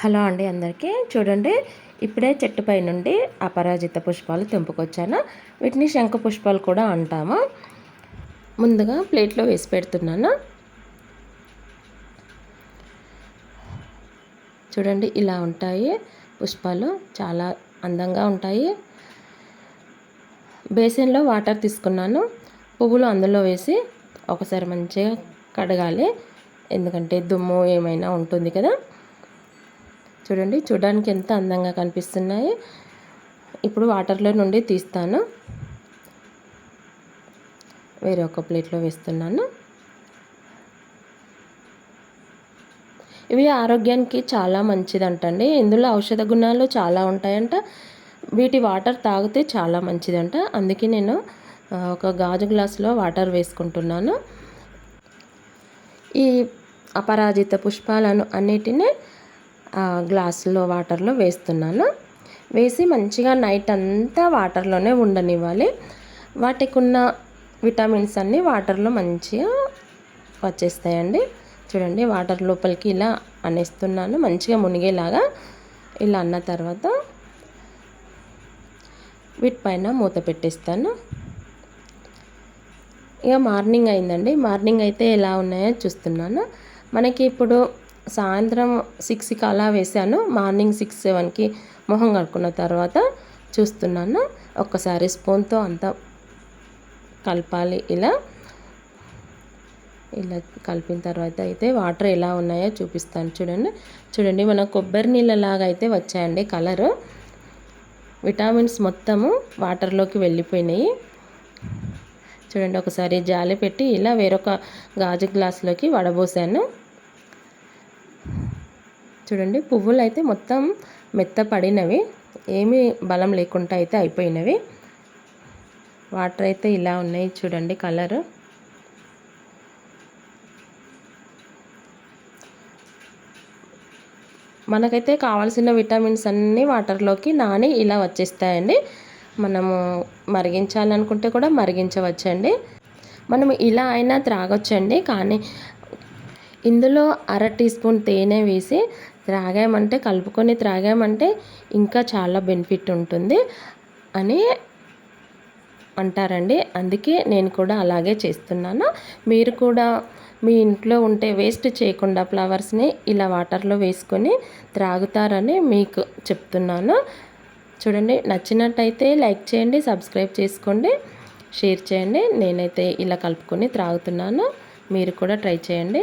Hello అండి అందరికీ. చూడండి ఇప్పుడే చెట్టుపై నుండి అపరాజిత పుష్పాలు తెంపుకొచ్చాను. వీటిని శంఖ పుష్పాలు కూడా అంటాము. ముందుగా ప్లేట్లో వేసి పెడుతున్నాను. చూడండి ఇలా ఉంటాయి పుష్పాలు. చాలా అందంగా ఉంటాయి. బేసిన్లో వాటర్ తీసుకున్నాను. పువ్వులు అందులో వేసి ఒకసారి మంచిగా కడగాలి. ఎందుకంటే దుమ్ము ఏమైనా ఉంటుంది కదా. చూడండి చూడడానికి ఎంత అందంగా కనిపిస్తున్నాయి. ఇప్పుడు వాటర్లో నుండి తీస్తాను. వేరే ఒక ప్లేట్లో వేస్తున్నాను. ఇవి ఆరోగ్యానికి చాలా మంచిదంటండి. ఇందులో ఔషధ గుణాలు చాలా ఉంటాయంట. వీటి వాటర్ తాగితే చాలా మంచిదంట. అందుకే నేను ఒక గాజు గ్లాసులో వాటర్ వేసుకుంటున్నాను. ఈ అపరాజిత పుష్పాలను అన్నిటినీ గ్లాసులో వాటర్లో వేస్తున్నాను. వేసి మంచిగా నైట్ అంతా వాటర్లోనే ఉండనివ్వాలి. వాటికి ఉన్న విటమిన్స్ అన్నీ వాటర్లో మంచిగా వచ్చేస్తాయండి. చూడండి వాటర్ లోపలికి ఇలా అనేస్తున్నాను. మంచిగా మునిగేలాగా ఇలా అన్న తర్వాత వీటిపైన మూత పెట్టేస్తాను. ఇక మార్నింగ్ అయిందండి. మార్నింగ్ అయితే ఎలా ఉన్నాయో చూస్తున్నాను. మనకి ఇప్పుడు సాయంత్రం సిక్స్కి అలా వేసాను మార్నింగ్ సిక్స్ సెవెన్కి మొహం కడుక్కున్న తర్వాత చూస్తున్నాను. ఒక్కసారి స్పూన్తో అంతా కలపాలి. ఇలా ఇలా కలిపిన తర్వాత అయితే వాటర్ ఎలా ఉన్నాయో చూపిస్తాను చూడండి. చూడండి మన కొబ్బరి నీళ్ళలాగా అయితే వచ్చాయండి కలరు. విటామిన్స్ మొత్తము వాటర్లోకి వెళ్ళిపోయినాయి. చూడండి ఒకసారి జాలి పెట్టి ఇలా వేరొక గాజు గ్లాస్లోకి వడబోసాను. చూడండి పువ్వులు అయితే మొత్తం మెత్తపడినవి ఏమీ బలం లేకుండా అయితే అయిపోయినవి. వాటర్ అయితే ఇలా ఉన్నాయి చూడండి కలర్. మనకైతే కావాల్సిన విటమిన్స్ అన్నీ వాటర్లోకి నాని ఇలా వచ్చేస్తాయండి. మనము మరిగించాలనుకుంటే కూడా మరిగించవచ్చండి. మనం ఇలా అయినా త్రాగొచ్చండి కానీ ఇందులో అర టీ స్పూన్ తేనె వేసి త్రాగామంటే కలుపుకొని త్రాగామంటే ఇంకా చాలా బెనిఫిట్ ఉంటుంది అని అంటారండి. అందుకే నేను కూడా అలాగే చేస్తున్నాను. మీరు కూడా మీ ఇంట్లో ఉంటే వేస్ట్ చేయకుండా ఫ్లవర్స్ని ఇలా వాటర్లో వేసుకొని త్రాగుతారని మీకు చెప్తున్నాను. చూడండి నచ్చినట్టయితే లైక్ చేయండి సబ్స్క్రైబ్ చేసుకోండి షేర్ చేయండి. నేనైతే ఇలా కలుపుకొని త్రాగుతున్నాను. మీరు కూడా ట్రై చేయండి.